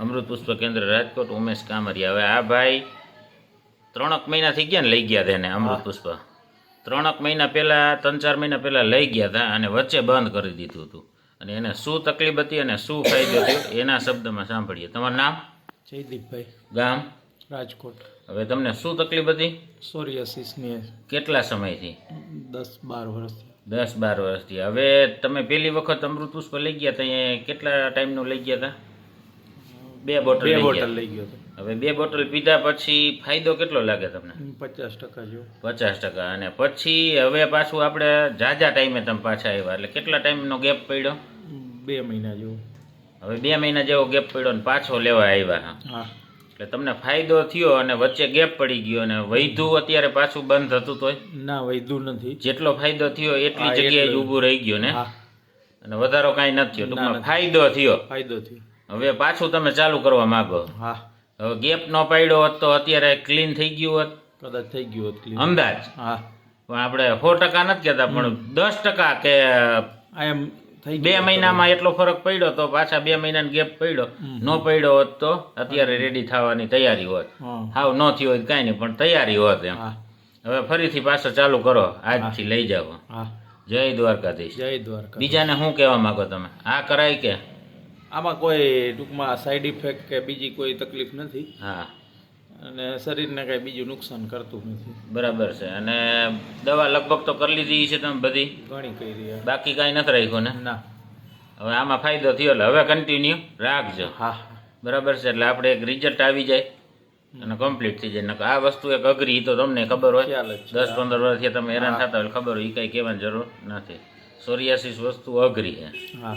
અમૃત પુષ્પ કેન્દ્ર રાજકોટ ઉમેશ કામરિયા. હવે આ ભાઈ ત્રણક મહિના થઈ ગયા ને લઈ ગયા હતા એને અમૃત પુષ્પ. ત્રણક મહિના પહેલાં ત્રણ ચાર મહિના પહેલાં લઈ ગયા હતા અને વચ્ચે બંધ કરી દીધું હતું. અને એને શું તકલીફ હતી અને શું ફાયદો થયો એના શબ્દમાં સાંભળીએ. તમારું નામ? જયદીપભાઈ. ગામ? રાજકોટ. હવે તમને શું તકલીફ હતી? સોરિયાસિસની. કેટલા સમયથી? દસ બાર વર્ષથી દસ બાર વર્ષથી. હવે તમે પહેલી વખત અમૃત પુષ્પ લઈ ગયા હતા કેટલા ટાઈમનું લઈ ગયા હતા? બે બોટલ બે બોટલ લઈ ગયો હવે બે બોટલ પીધા પછી ફાયદો કેટલો લાગે તમને? પચાસ ટકા જો પચાસ ટકા. અને પછી હવે પાછું આપણે જાજા ટાઈમે તમે પાછા આવ્યા. એટલે કેટલા ટાઈમનો ગેપ પડ્યો? બે મહિના જેવો. હવે બે મહિના જેવો ગેપ પડ્યો ને પાછો લેવા આવ્યા હા. એટલે તમને ફાયદો થયો અને વચ્ચે ગેપ પડી ગયો અને વૈધું અત્યારે પાછું બંધ હતું તોય? ના વૈધું નથી. જેટલો ફાયદો થયો એટલી જગ્યાએ ઊભું રહી ગયું ને? અને વધારો કાંઈ નથી થયો. ફાયદો થયો. ફાયદો થયો. હવે પાછું તમે ચાલુ કરવા માંગો. હા. હવે ગેપ નો પાડ્યો હોત તો અત્યારે ક્લીન થઈ ગયું હોત. કદાચ થઈ ગયું હોત. અંદાજ? હા. પણ આપણે સો ટકા નથી કહેતા પણ દસ ટકા કે એમ થઈ બે મહિનામાં એટલો ફરક પડ્યો તો પાછા બે મહિનાનો ગેપ પડ્યો. નો પડ્યો હોત તો અત્યારે રેડી થવાની તૈયારી હોત. હા. હાવ ન થયો હોય કાંઈ નહીં પણ તૈયારી હોત એમ. હવે ફરીથી પાછો ચાલુ કરો આજથી લઈ જાઓ. હા. જય દ્વારકાધીશ. જય દ્વારકા બીજાને શું કહેવા માંગો તમે? આ કરાય કે? આમાં કોઈ ટૂંકમાં સાઈડ ઇફેક્ટ કે બીજી કોઈ તકલીફ નથી. હા. અને શરીરને કાંઈ બીજું નુકસાન કરતું નથી. બરાબર છે. અને દવા લગભગ તો કરી લીધી છે તમે બધી? ઘણી કરી બાકી કાંઈ નથી રાખ્યું ને? ના. હવે આમાં ફાયદો થયો એટલે હવે કન્ટિન્યુ રાખજો. હા. બરાબર છે. એટલે આપણે એક રિઝલ્ટ આવી જાય અને કમ્પ્લીટ થઈ જાય. આ વસ્તુ એક અઘરી તો તમને ખબર હોય. દસ પંદર વર્ષથી તમે હેરાન થતા હોય ખબર હોય એ કાંઈ કહેવાની જરૂર નથી. સોરિયાસિસ વસ્તુ અઘરી છે. હા.